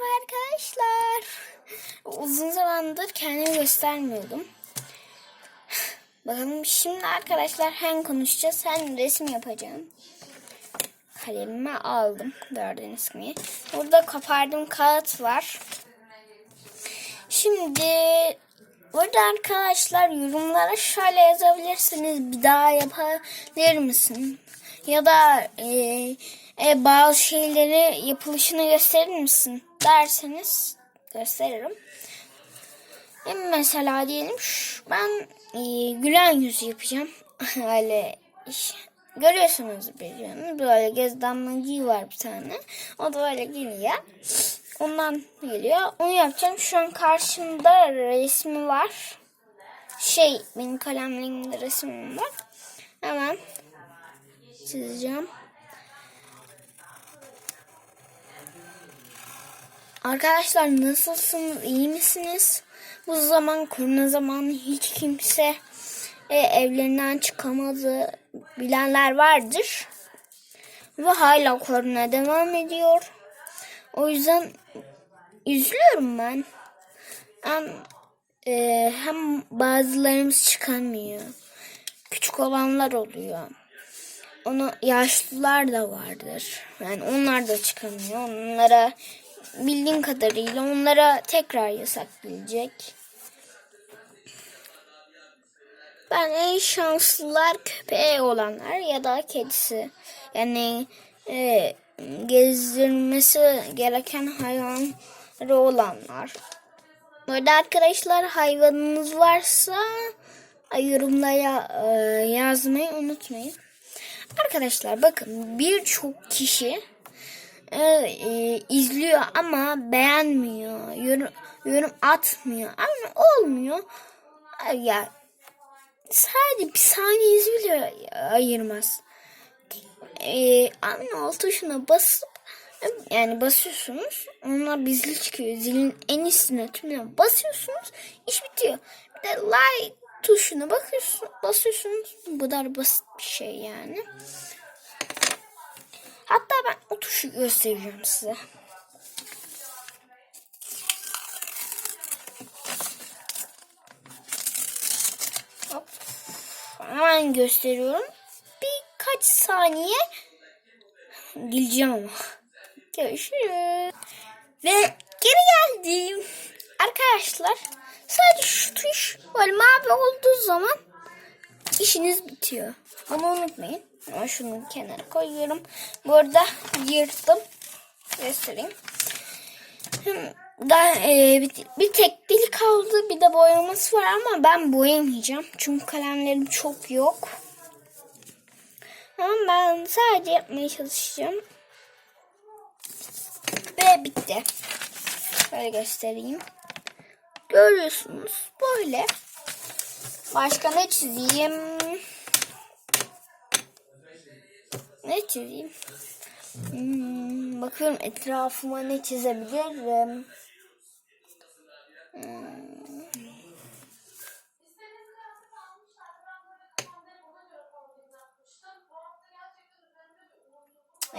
Merhaba arkadaşlar. Uzun zamandır kendimi göstermiyordum. Bakalım şimdi arkadaşlar hem konuşacağız hem resim yapacağım. Kalemimi aldım gördüğünüz gibi. Burada kopardığım kağıt var. Şimdi burada arkadaşlar yorumlara şöyle yazabilirsiniz. Bir daha yapabilir misin? Ya da e, e, bazı şeyleri yapılışını gösterir misin derseniz gösteririm. E, mesela diyelim ben e, gülen yüzü yapacağım. Öyle iş. Görüyorsunuz biliyorsunuz. Böyle göz damlacığı var bir tane. O da öyle geliyor. Ondan geliyor. Onu yapacağım. Şu an karşımda resmi var. Şey benim kalemlerimde resmim var. Hemen çizeceğim. Arkadaşlar nasılsınız? İyi misiniz? Bu zaman korona zamanı hiç kimse e, evlerinden çıkamadı bilenler vardır. Ve hala korona devam ediyor. O yüzden üzülüyorum ben. Hem, e, hem bazılarımız çıkamıyor. Küçük olanlar oluyor. Onu yaşlılar da vardır. Yani onlar da çıkamıyor. Onlara bildiğim kadarıyla onlara tekrar yasak gelecek. Ben en şanslılar köpeği olanlar ya da kedisi. Yani e, gezdirmesi gereken hayvanları olanlar. Burada arkadaşlar hayvanınız varsa yorumlara e, yazmayı unutmayın. Arkadaşlar bakın birçok kişi e, e, izliyor ama beğenmiyor. Yorum, yorum atmıyor. Ama olmuyor. Ya sadece bir saniyenizi bile ayırmaz. E, aynı alt tuşuna basıp yani basıyorsunuz. Onlar bizli çıkıyor. Zilin en üstüne tümüne basıyorsunuz. iş bitiyor. Bir de like tuşuna bakıyorsun, basıyorsunuz. Bu kadar basit bir şey yani. Hatta ben o tuşu göstereceğim size. Hop. Hemen gösteriyorum. Birkaç saniye geleceğim ama. Görüşürüz. Ve geri geldim. Arkadaşlar sadece şu tuş böyle mavi olduğu zaman işiniz bitiyor. Ama unutmayın. Ama şunu kenara koyuyorum. Bu arada yırttım. Göstereyim. Da, e, bir, bir tek dili kaldı. Bir de boyaması var ama ben boyamayacağım. Çünkü kalemlerim çok yok. Ama ben sadece yapmaya çalışacağım. Ve bitti. Şöyle göstereyim. Görüyorsunuz. Böyle. Başka ne çizeyim? Çizeyim? Hmm, bakıyorum etrafıma ne çizebilirim. Hmm.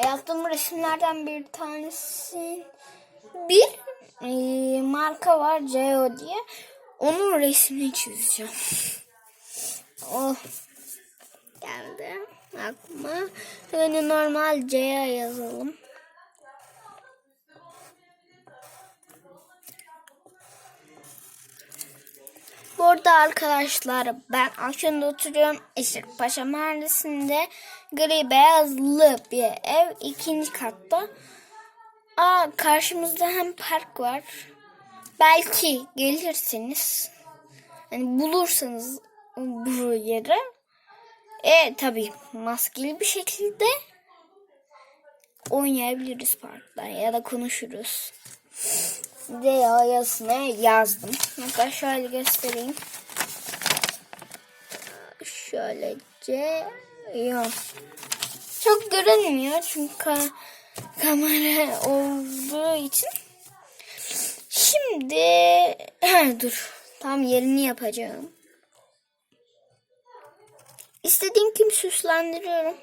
Yaptığım resimlerden bir tanesi bir e, marka var Geo diye. Onun resmini çizeceğim. oh geldi aklıma. Yani normal C'ye yazalım. Burada arkadaşlar ben akşamda oturuyorum. Eşrefpaşa Mahallesi'nde gri beyazlı bir ev ikinci katta. Aa karşımızda hem park var. Belki gelirsiniz. Yani bulursanız bu yeri. E tabi maskeli bir şekilde oynayabiliriz parkta ya da konuşuruz. De yazısına yazdım. Hatta şöyle göstereyim. Şöylece yok. Çok görünmüyor çünkü ka kamera olduğu için. Şimdi dur. Tam yerini yapacağım. İstediğim kim süslendiriyorum.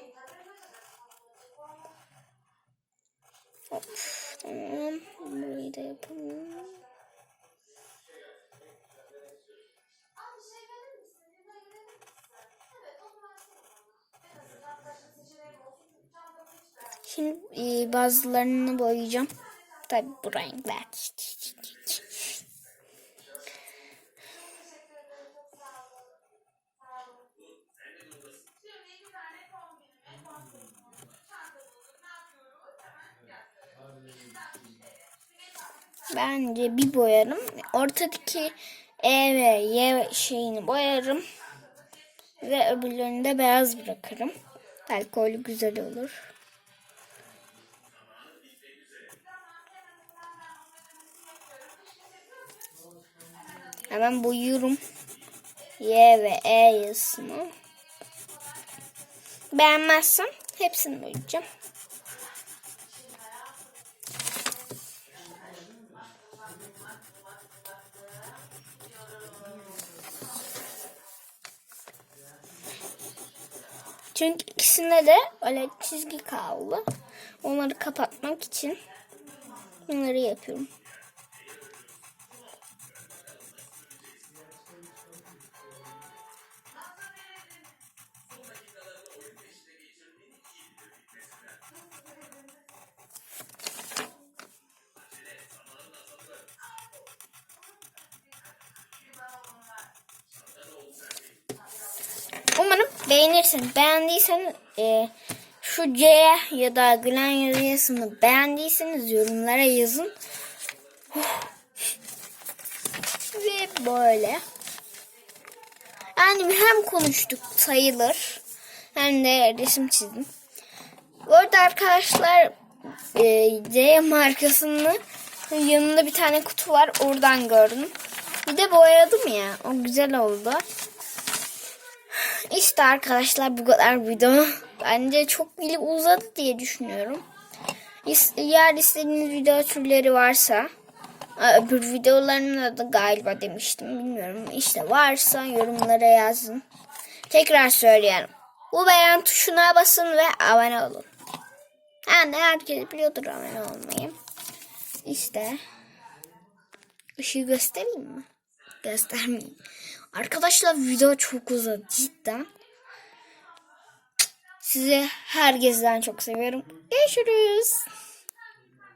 Hop, tamam. Burayı da yapalım. Şimdi e, bazılarını boyayacağım. Tabi bu renk belki. Bence bir boyarım. Ortadaki E ve Y şeyini boyarım. Ve öbürlerini de beyaz bırakırım. Belki öyle güzel olur. Hemen boyuyorum. Y ve E yazısını. Beğenmezsem hepsini boyayacağım. Çünkü ikisinde de öyle çizgi kaldı. Onları kapatmak için bunları yapıyorum. Beğenirsin. Beğendiysen e, şu C ya da Glen yazısını beğendiyseniz yorumlara yazın. Ve böyle. Yani hem konuştuk sayılır hem de resim çizdim. Bu arada arkadaşlar e, C markasının yanında bir tane kutu var. Oradan gördüm. Bir de boyadım ya. O güzel oldu. İşte arkadaşlar bu kadar video. Bence çok bile uzadı diye düşünüyorum. Eğer istediğiniz video türleri varsa öbür videolarımda da galiba demiştim bilmiyorum. İşte varsa yorumlara yazın. Tekrar söylüyorum. Bu beğen tuşuna basın ve abone olun. Yani herkes biliyordur abone olmayı. İşte. Işığı göstereyim mi? Göstermeyeyim. Arkadaşlar video çok uzadı cidden. Sizi herkesten çok seviyorum. Görüşürüz.